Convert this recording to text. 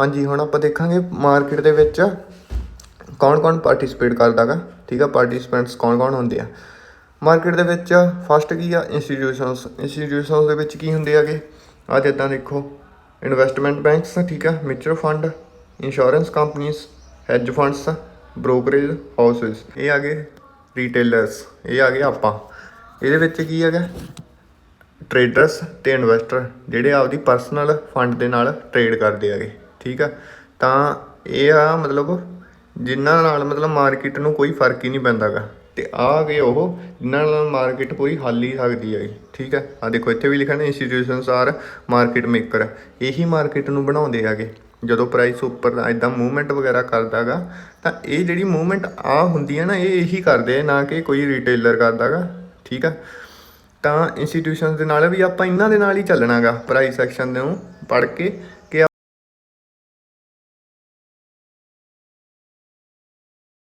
ਹਾਂਜੀ, ਹੁਣ ਆਪਾਂ ਦੇਖਾਂਗੇ ਮਾਰਕੀਟ ਦੇ ਵਿੱਚ ਕੌਣ-ਕੌਣ ਪਾਰਟਿਸਿਪੇਟ ਕਰਦਾਗਾ ਠੀਕ ਆ? ਪਾਰਟਿਸਪੈਂਟਸ ਕੌਣ-ਕੌਣ ਹੁੰਦੇ ਆ? ਮਾਰਕੀਟ ਦੇ ਵਿੱਚ ਫਸਟ ਕੀ ਆ? ਇੰਸਟੀਟਿਊਸ਼ਨਸ ਇੰਸਟੀਟਿਊਸ਼ਨਸ ਦੇ ਵਿੱਚ ਕੀ ਹੁੰਦੇ ਆਗੇ ਆ ਜਿੱਦਾਂ ਦੇਖੋ ਇਨਵੈਸਟਮੈਂਟ ਬੈਂਕਸ ਠੀਕ ਆ? ਮਿਊਚੁਅਲ ਫੰਡ ਇੰਸ਼ੋਰੈਂਸ ਕੰਪਨੀਆਂ ਹੈਜ ਫੰਡਸ ਬ੍ਰੋਕਰੇਜ ਹਾਊਸਸ ਇਹ ਆ ਗਏ ਰੀਟੇਲਰਸ ਇਹ ਆ ਗਏ ਆਪਾਂ। ਇਹਦੇ ਵਿੱਚ ਕੀ ਹੈਗਾ? ਟ੍ਰੇਡਰਸ ਤੇ ਇਨਵੈਸਟਰ ਜਿਹੜੇ ਆਪਦੀ ਪਰਸਨਲ ਫੰਡ ਦੇ ਨਾਲ ਟ੍ਰੇਡ ਕਰਦੇ ਆਗੇ ਠੀਕ ਆ? ਤਾਂ ਇਹ ਆ ਮਤਲਬ ਜਿਨ੍ਹਾਂ ਨਾਲ ਮਤਲਬ ਮਾਰਕੀਟ ਨੂੰ ਕੋਈ ਫ਼ਰਕ ਹੀ ਨਹੀਂ ਪੈਂਦਾਗਾ ਤੇ ਆ ਗਏ ਉਹ ਜਿਨ੍ਹਾਂ ਨਾਲ ਮਾਰਕੀਟ ਪੂਰੀ ਹੱਲ ਹੀ ਸਕਦੀ ਹੈ ਠੀਕ ਹੈ ਆ ਦੇਖੋ, ਇੱਥੇ ਵੀ ਲਿਖਿਆ ਨੇ ਇੰਸਟੀਟਿਊਸ਼ਨਸ ਆਰ ਮਾਰਕੀਟ ਮੇਕਰ ਇਹੀ ਮਾਰਕੀਟ ਨੂੰ ਬਣਾਉਂਦੇ ਹੈਗੇ। ਜਦੋਂ ਪ੍ਰਾਈਸ ਉੱਪਰ ਇਦਾਂ ਮੂਵਮੈਂਟ ਵਗੈਰਾ ਕਰਦਾਗਾ ਤਾਂ ਇਹ ਜਿਹੜੀ ਮੂਵਮੈਂਟ ਆ ਹੁੰਦੀ ਹੈ ਨਾ, ਇਹ ਇਹੀ ਕਰਦੇ ਆ, ਨਾ ਕਿ ਕੋਈ ਰਿਟੇਲਰ ਕਰਦਾਗਾ ਠੀਕ ਆ? ਤਾਂ ਇੰਸਟੀਟਿਊਸ਼ਨਸ ਦੇ ਨਾਲ ਵੀ ਆਪਾਂ ਇਹਨਾਂ ਦੇ ਨਾਲ ਹੀ ਚੱਲਣਾਗਾ ਪ੍ਰਾਈਸ ਸੈਕਸ਼ਨ ਨੂੰ ਪੜ੍ਹ ਕੇ